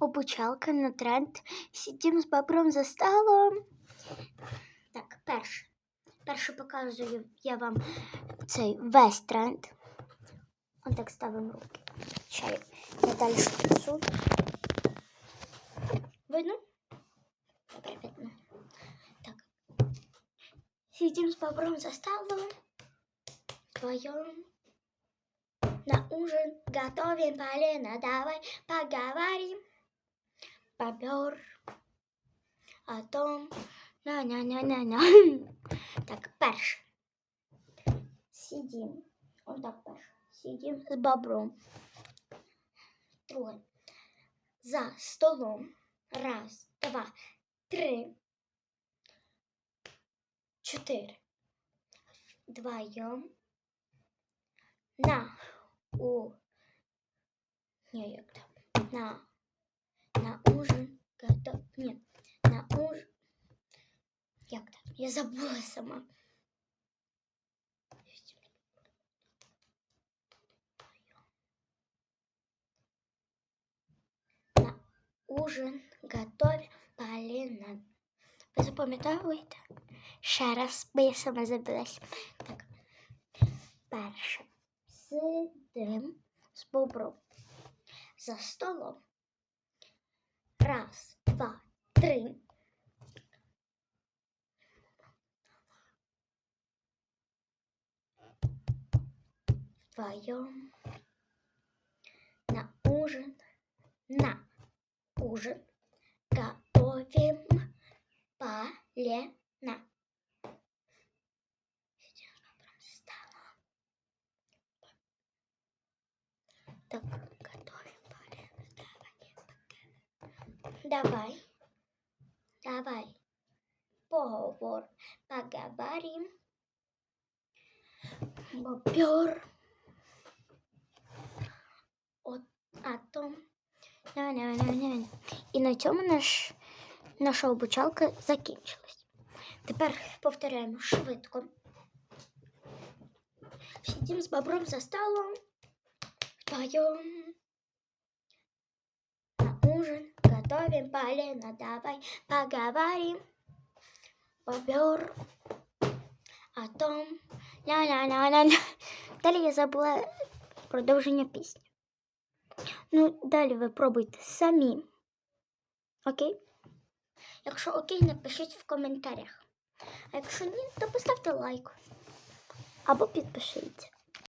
обучалка на тренд. Сидім з бобром за столом. Так, перше. Перше показую я вам цей весь тренд. Ось так ставимо руки. Чай. Я далі працюю. Видно? Добре, видно. Так. Сидим с бобром за столом. Вдвоем. На ужин готовим полено. Давай поговорим. Бобер. О том. На-на-на-на-на. Так, перше. Сидим. Он так перше. Сидим з бобром. Друге. За столом. Раз, два, три, чотири. Вдвоєм. На. У. Ні, як там. На На ужин. Готов. Ні. На ужин. Як там? Я забула сама. На ужин готовь Поліна. Ви запам'ятовуєте? Ще раз, бо я сама забилась. Так. Перше. Сидим з бобром. За столом. Раз, два, три. Вдвоем. На ужин. На ужин. Готовим полено. Сидим с бобром за столом. Так, готовим полено. Давай, Давай. Давай. Поговор. Поговорим. Бобер. О, о том. Ня-ня-ня-ня. І на цьому наш, наша обучалка закінчилась. Тепер повторяємо швидко. Сидим з бобром за столом. Вдвоем. На ужин готовим полено. Давай поговорим. Бобер. О том. Ля-ля-ля-ля-ля. Далі я забула продовження пісні. Ну, далі ви пробуйте самі. Окей? Якщо окей, напишіть в коментарях. А якщо ні, то поставте лайк. Або підпишіться.